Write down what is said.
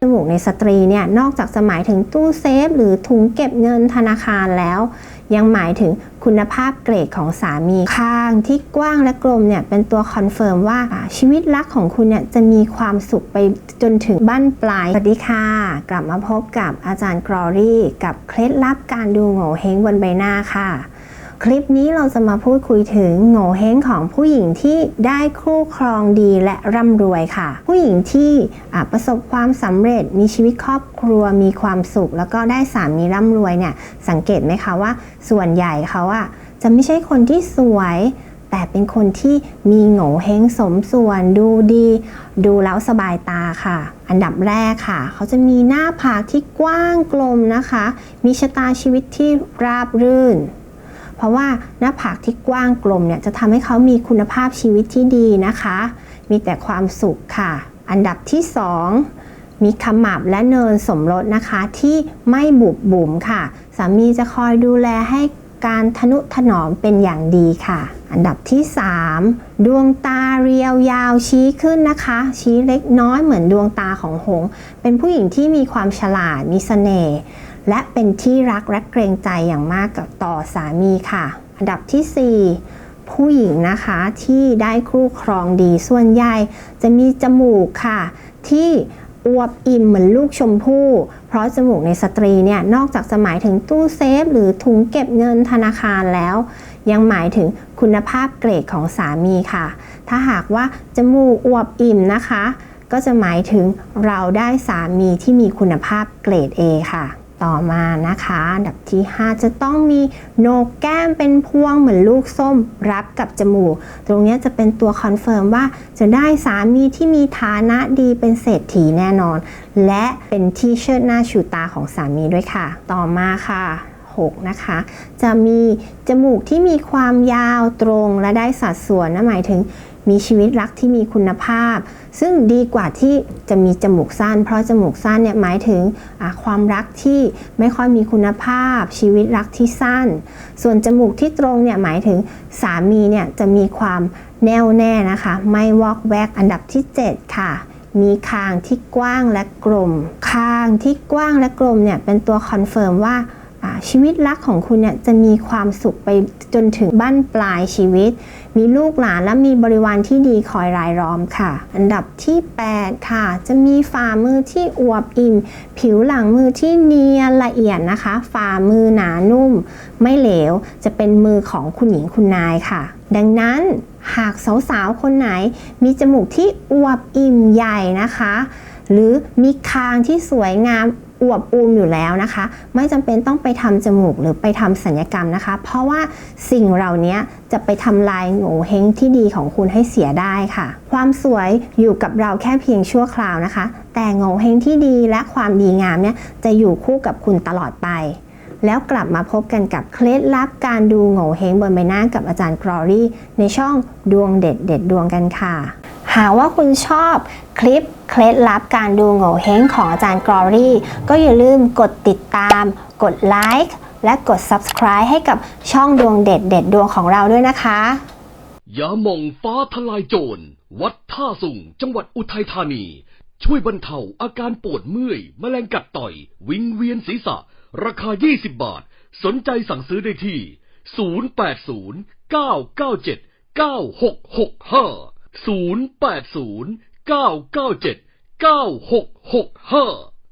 จมูกในสตรีเนี่ยนอกจากจะหมายถึงตู้เซฟ หรือถุงเก็บเงินธนาคารแล้ว ยังหมายถึงคุณภาพเกรดของสามีคางที่กว้างและกลมเนี่ยเป็นตัวคอนเฟิร์มว่าอ่าชีวิตรักของคุณเนี่ยจะมีความสุขไปจนถึงบั้นปลาย สวัสดีค่ะ กลับมาพบกับอาจารย์กรอรี่ กับเคล็ดลับการดูโง่เฮงบนใบหน้าค่ะ คลิปนี้เราจะมาพูดคุยถึงโง่เฮงของผู้หญิงที่ได้คู่ครองดีและร่ำรวยค่ะ ผู้หญิงที่ประสบความสำเร็จมีชีวิตครอบครัวมีความสุข แล้วก็ได้สามีร่ำรวยเนี่ยสังเกตไหมคะว่า ส่วนใหญ่เขาอะจะไม่ใช่คนที่สวย แต่เป็นคนที่มีโง่เฮงสมส่วนดูดี ดูแล้วสบายตาค่ะอันดับแรกค่ะ เขาจะมีหน้าผากที่กว้างกลมนะคะ มีชะตาชีวิตที่ราบรื่น เพราะว่าหน้าผากที่กว้างกลมเนี่ยจะทำให้เขามีคุณภาพชีวิตที่ดีนะคะ มีแต่ความสุขค่ะ อันดับที่ 2 มีขมับและเนินสมรสนะคะที่ไม่บุบบุ๋มค่ะ สามีจะคอยดูแลให้การทนุถนอมเป็นอย่างดีค่ะ อันดับที่ 3 ดวงตาเรียวยาวชี้ขึ้นนะคะ ชี้เล็กน้อยเหมือนดวงตาของหง เป็นผู้หญิงที่มีความฉลาดมีเสน่ห์ และเป็นที่รักและเกรงใจอย่างมากกับต่อสามีค่ะ อันดับที่ 4ผู้หญิงนะคะที่ได้คู่ครองดีส่วนใหญ่จะมีจมูกค่ะ ที่อวบอิ่มเหมือนลูกชมพู่ เพราะจมูกในสตรีเนี่ยนอกจากจะหมายถึงตู้เซฟ หรือถุงเก็บเงินธนาคารแล้ว ยังหมายถึงคุณภาพเกรดของสามีค่ะ ถ้าหากว่าจมูกอวบอิ่มนะคะ ก็จะหมายถึงเราได้สามีที่มีคุณภาพเกรด A ค่ะ ต่อมานะคะอันดับที่ 5 จะต้องมีโหนกแก้มเป็นพวงเหมือนลูกส้มรับกับจมูก ตรงนี้จะเป็นตัวคอนเฟิร์มว่าจะได้สามีที่มีฐานะดีเป็นเศรษฐีแน่นอน และเป็นที่เชิดหน้าชูตาของสามีด้วยค่ะ ต่อมาค่ะ6นะคะจะมีจมูกที่มีความยาวตรงและได้สัดส่วนนะหมายถึงมีชีวิตรักที่มีคุณภาพ ซึ่งดีกว่าที่จะมีจมูกสั้น เพราะจมูกสั้นเนี่ยหมายถึงความรักที่ไม่ค่อยมีคุณภาพ ชีวิตรักที่สั้น ส่วนจมูกที่ตรงเนี่ยหมายถึงสามีเนี่ยจะมีความแน่วแน่นะคะ ไม่วอกแวกอันดับที่ 7 ค่ะมีคางที่กว้างและกลม คางที่กว้างและกลมเนี่ยเป็นตัวคอนเฟิร์มว่า ชีวิตรักของคุณเนี่ยจะมีความสุขไปจนถึงบั้นปลายชีวิต มีลูกหลานและมีบริวารที่ดีคอยรายล้อมค่ะ อันดับที่ 8 ค่ะ จะมีฝ่ามือที่อวบอิ่ม ผิวหลังมือที่เนียนละเอียดนะคะ ฝ่ามือหนานุ่ม ไม่เหลว จะเป็นมือของคุณหญิงคุณนายค่ะ ดังนั้นหากสาวๆ คนไหนมีจมูกที่อวบอิ่มใหญ่นะคะ หรือมีคางที่สวยงาม อวบอูมอยู่แล้วนะคะ ไม่จำเป็นต้องไปทำจมูกหรือไปทำศัลยกรรมนะคะ เพราะว่าสิ่งเหล่านี้จะไปทำลายโง่เฮงที่ดีของคุณให้เสียได้ค่ะ ความสวยอยู่กับเราแค่เพียงชั่วคราวนะคะ แต่โง่เฮงที่ดีและความดีงามเนี่ยจะอยู่คู่กับคุณตลอดไปแล้วกลับมาพบกันกับเคล็ดลับการดูโง่เฮงบนใบหน้ากับอาจารย์กรอรี่ในช่องดวงเด็ดเด็ดดวงกันค่ะ หากว่าคุณชอบคลิปเคล็ดลับการดูโง่เฮงของอาจารย์กรอรี่ ก็อย่าลืมกดติดตาม กดไลค์และกด subscribe ให้กับช่องดวงเด็ดเด็ดดวงของเราด้วยนะคะยาหม่องฟ้าทลายโจร วัดท่าสุงจังหวัดอุทัยธานี ช่วยบรรเทาอาการปวดเมื่อยแมลงกัดต่อย วิงเวียนศีรษะ ราคา 20 บาท สนใจสั่งซื้อได้ที่ 080 997 9665 080 997 9665